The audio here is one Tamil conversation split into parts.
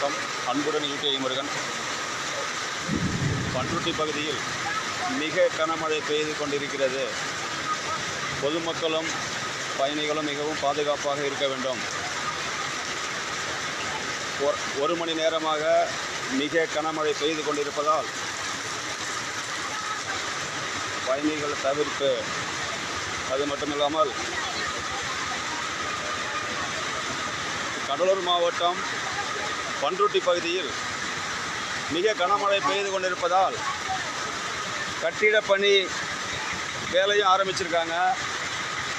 வணக்கம். அன்புடன் யூடிஐ முருகன். பண்ருட்டி பகுதியில் மிக கனமழை பெய்து கொண்டிருக்கிறது. பொதுமக்களும் பயணிகளும் மிகவும் பாதுகாப்பாக இருக்க வேண்டும். ஒரு- ஒரு மணி நேரமாக மிக கனமழை பெய்து கொண்டிருப்பதால் பயணிகள் தவிர்ப்பு அது மட்டும் இல்லாமல் கடலூர் மாவட்டம் பன்ருட்டி பகுதியில் மிக கனமழை பெய்து கொண்டிருப்பதால் கட்டிட பணி வேலையும் ஆரம்பிச்சிருக்காங்க.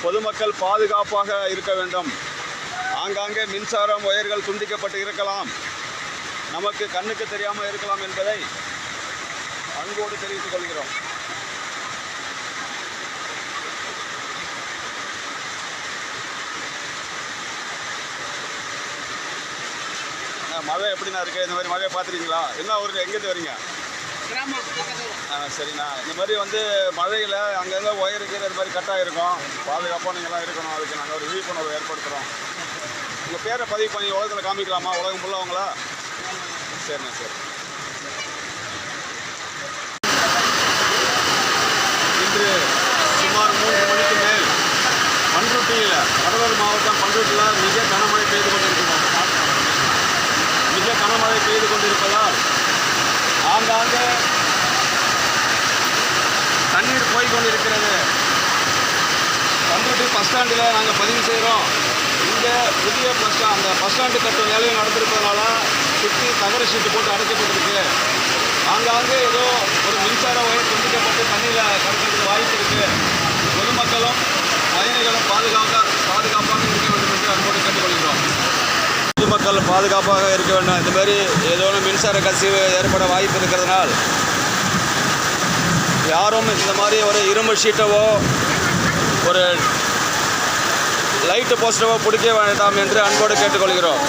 பொதுமக்கள் பாதுகாப்பாக இருக்க வேண்டும். ஆங்காங்கே மின்சாரம் ஒயர்கள் துண்டிக்கப்பட்டு இருக்கலாம். நமக்கு கண்ணுக்கு தெரியாமல் இருக்கலாம் என்பதை அன்போடு தெரிவித்துக் கொள்கிறோம். மழை எப்படிண்ணா இருக்கு? இந்த மாதிரி மழையை பார்த்துருக்கீங்களா? என்ன ஊருக்கு? எங்கேருந்து வரீங்க? ஆ சரிண்ணா. இந்த மாதிரி வந்து மழையில் அங்கங்கே ஒயர் கீரை இந்த மாதிரி கட்டாக இருக்கும். பாதுகாப்பாக நீங்களாம் இருக்கணும். அதுக்கு நாங்கள் ஒரு விழிப்புணர்வு ஏற்படுத்துகிறோம் உங்கள் பேரை பதிவு பண்ணி உலகத்தில் காமிக்கலாமா? உலகம் ஃபுல்லாக அவங்களா சரிண்ணா சரி. இன்று சுமார் மூன்று மணிக்கு மேல் பண்ருட்டியில் கடலூர் மாவட்டம் பண்ருட்டியில் மிக கனமழை பெய்து கொண்டிருக்கிறோம் கனமழை பெய்து கொண்டிருப்பதால் ஆங்காங்கே தண்ணீர் போய்கொண்டிருக்கிறது. பண்ருட்டி பஸ் ஸ்டாண்டில் நாங்கள் பதிவு செய்கிறோம். இங்கே புதிய பஸ் ஸ்டாண்ட் அந்த பஸ் ஸ்டாண்டு கட்டும் வேலையும் நடந்திருப்பதனால சுற்றி தகர சீட்டு போட்டு அடைக்கப்பட்டிருக்கு. ஆங்காங்கே ஏதோ ஒரு மின்சார ஒயர் துண்டிக்கப்பட்டு தண்ணியில் கடக்கிறதுக்கு வாய்ப்பு இருக்குது பொதுமக்களும் பயணிகளும் பாதுகாப்பாக பாதுகாப்பாக இருக்க வேண்டும் என்று அன்போடு கேட்டுக்கொள்கிறோம் பொதுமக்கள் பாதுகாப்பாக இருக்க வேண்டும். இந்த மாதிரி ஏதோ மின்சார கசிவு ஏற்பட வாய்ப்பு இருக்கிறதுனால் யாரும் இந்த மாதிரி ஒரு இரும்பு ஷீட்டவோ ஒரு லைட்டு போஸ்டவோ பிடிக்க வேண்டாம் என்று அன்போடு கேட்டுக்கொள்கிறோம்.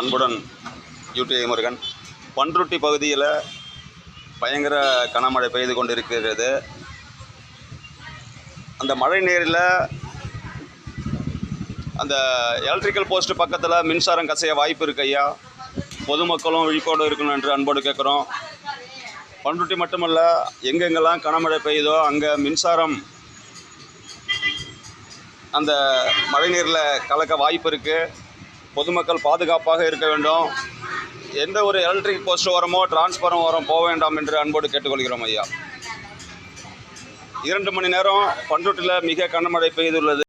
அன்புடன் யூடிஐ முருகன். பன்ருட்டி பகுதியில் பயங்கர கனமழை பெய்து கொண்டிருக்கிறது. அந்த மழை நீரில் அந்த எலக்ட்ரிக்கல் போஸ்ட் பக்கத்தில் மின்சாரம் கசைய வாய்ப்பு இருக்கு ஐயா. பொதுமக்களும் விழிப்போடு இருக்கணும் என்று அன்போடு கேட்குறோம். பண்ருட்டி மட்டுமல்ல எங்கெங்கெல்லாம் கனமழை பெய்யுதோ அங்கே மின்சாரம் அந்த மழைநீரில் கலக்க வாய்ப்பு இருக்குது பொதுமக்கள் பாதுகாப்பாக இருக்க வேண்டும். எந்த ஒரு எலக்ட்ரிக் போஸ்ட் ஓரமோ டிரான்ஸ்ஃபாரம் ஓரம் போக வேண்டாம் என்று அன்போடு கேட்டுக்கொள்கிறோம் ஐயா. இரண்டு மணி நேரம் பண்ருட்டில் மிக கனமழை பெய்துள்ளது.